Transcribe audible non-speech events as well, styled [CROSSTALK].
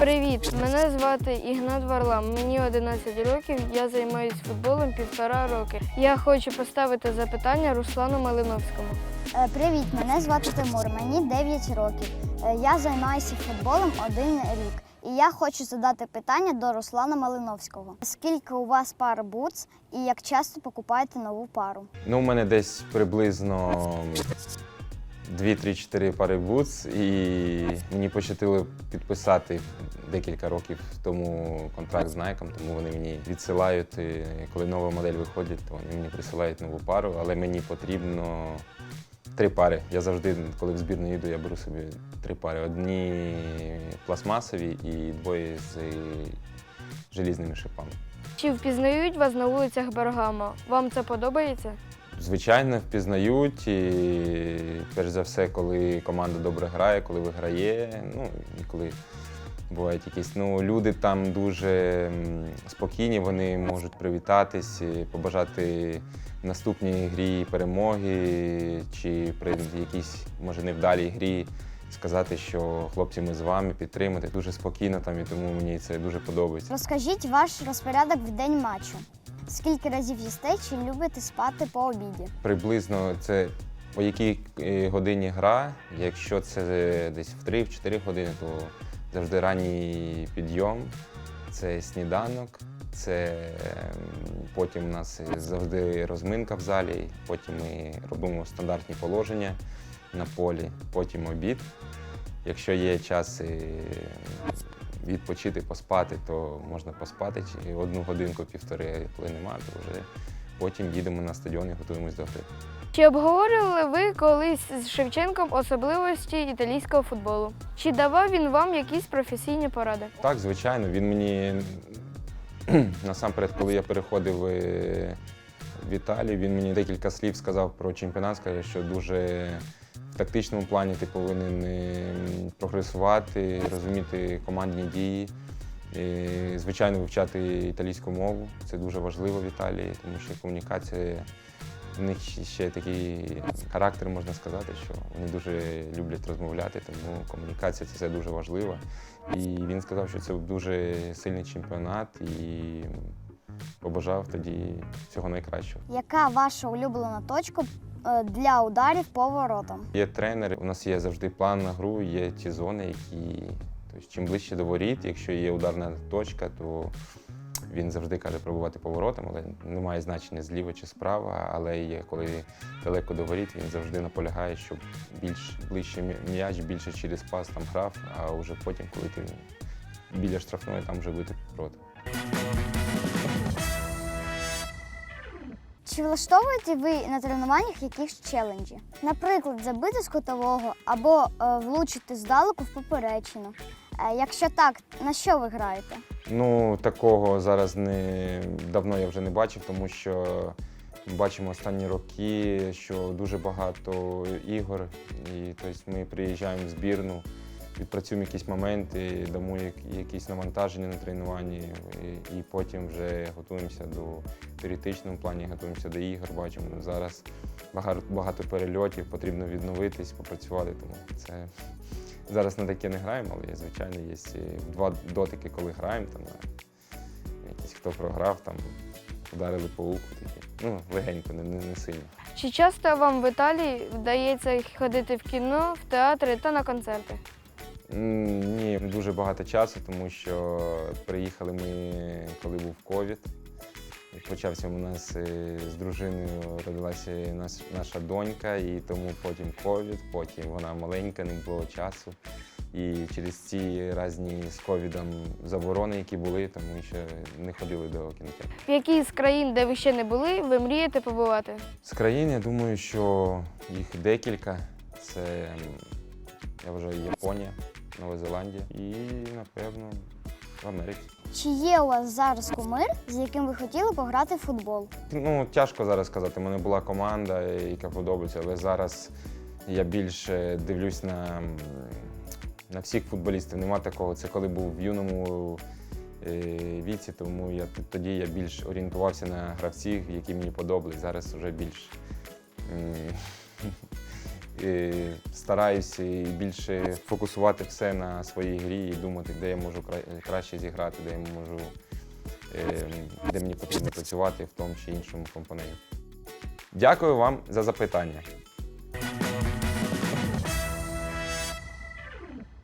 Привіт, мене звати Ігнат Варлам. Мені 11 років. Я займаюся футболом півтора роки. Я хочу поставити запитання Руслану Малиновському. Е, Привіт, мене звати Тимур, мені 9 років. Е, Я займаюся футболом один рік. І я хочу задати питання до Руслана Малиновського. Скільки у вас пар бутс і як часто покупаєте нову пару? Ну, у мене десь приблизно 2-3-4 пари бутс, і мені пощастило підписати декілька років тому контракт з Nike, тому вони мені відсилають, коли нова модель виходить, то вони мені присилають нову пару, але мені потрібно три пари. Я завжди, коли в збірну їду, я беру собі три пари. Одні пластмасові і двоє з желізними шипами. Чи впізнають вас на вулицях Бергамо? Вам це подобається? Звичайно, впізнають. І перш за все, коли команда добре грає, коли виграє, ну і коли бувають якісь. Ну, люди там дуже спокійні, вони можуть привітатись, побажати в наступній грі перемоги, чи при якійсь, може, невдалій грі сказати, що хлопці, ми з вами підтримати. Дуже спокійно там, і тому мені це дуже подобається. Розкажіть ваш розпорядок в день матчу. Скільки разів їсте чи любите спати по обіді? Приблизно це по якій е, годині гра. Якщо це десь в 3-4 години, то завжди ранній підйом, це сніданок, це ем, потім у нас завжди розминка в залі, потім ми робимо стандартні положення на полі, потім обід. Якщо є час е, відпочити, поспати, то можна поспати чи одну годинку, півтори, коли нема, то вже потім їдемо на стадіон і готуємось до гри. Чи обговорювали ви колись з Шевченком особливості італійського футболу? Чи давав він вам якісь професійні поради? Так, звичайно, він мені [CLEARS THROAT] насамперед, коли я переходив е, в Італію, він мені декілька слів сказав про чемпіонат, сказав, що дуже тактичному плані ти повинен е, прогресувати, розуміти командні дії. І, звичайно, вивчати італійську мову. Це дуже важливо в Італії, тому що комунікація в них ще- такий характер, можна сказати, що вони дуже люблять розмовляти, тому комунікація це все дуже важливо. І він сказав, що це дуже сильний чемпіонат і побажав тоді всього найкращого. Яка ваша улюблена точка е, для ударів по воротам? Є тренер, у нас є завжди план на гру, є ті зони, які тобто, чим ближче до воріт, якщо є ударна точка, то він завжди каже пробувати поворотом, але немає значення зліва чи справа. Але є коли далеко до воріт, він завжди наполягає, щоб більш ближче м'яч, більше через пас там грав, а вже потім, коли ти біля штрафної, там вже бити проти. Чи влаштовуєте ви на тренуваннях якісь челенджі? Наприклад, забити з кутового або е, влучити здалеку в поперечину. Е, якщо так, на що ви граєте? Ну, такого зараз не давно я вже не бачив, тому що бачимо останні роки, що дуже багато ігор, і тобто ми приїжджаємо в збірну, відпрацюємо якісь моменти, дамо якісь навантаження на тренуванні, і, і потім вже готуємося до в теоретичному плані, готуємося до ігор. Бачимо зараз багато, багато перельотів, потрібно відновитись, попрацювати. Тому це Зараз на таке не граємо, але звичайно є два дотики, коли граємо, там а, якийсь хто програв, там ударили по уху, такі. Ну, легенько, не, не сильно. Чи часто вам в Італії вдається ходити в кіно, в театри та на концерти? Ні, дуже багато часу, тому що приїхали ми, коли був ковід. Почався у нас е, з дружиною, родилася наша донька, і тому потім ковід, потім вона маленька, не було часу. І через ці різні з ковідом заборони, які були, тому ще не ходили до кінотеатру. В якій з країн, де ви ще не були, ви мрієте побувати? З країн, я думаю, що їх декілька. Це, я вважаю, Японія, Нова Зеландія і, напевно, в Америці. Чи є у вас зараз кумир, з яким ви хотіли пограти в футбол? Ну, тяжко зараз сказати. У мене була команда, яка подобається, але зараз я більше дивлюсь на, на всіх футболістів. Нема такого. Це коли був в юному е, віці, тому я тоді я більш орієнтувався на гравців, які мені подобались. Зараз вже більш е, стараюся і більше фокусувати все на своїй грі і думати, де я можу краще зіграти, де я можу, е, де мені потрібно працювати в тому чи іншому компоненті. Дякую вам за запитання.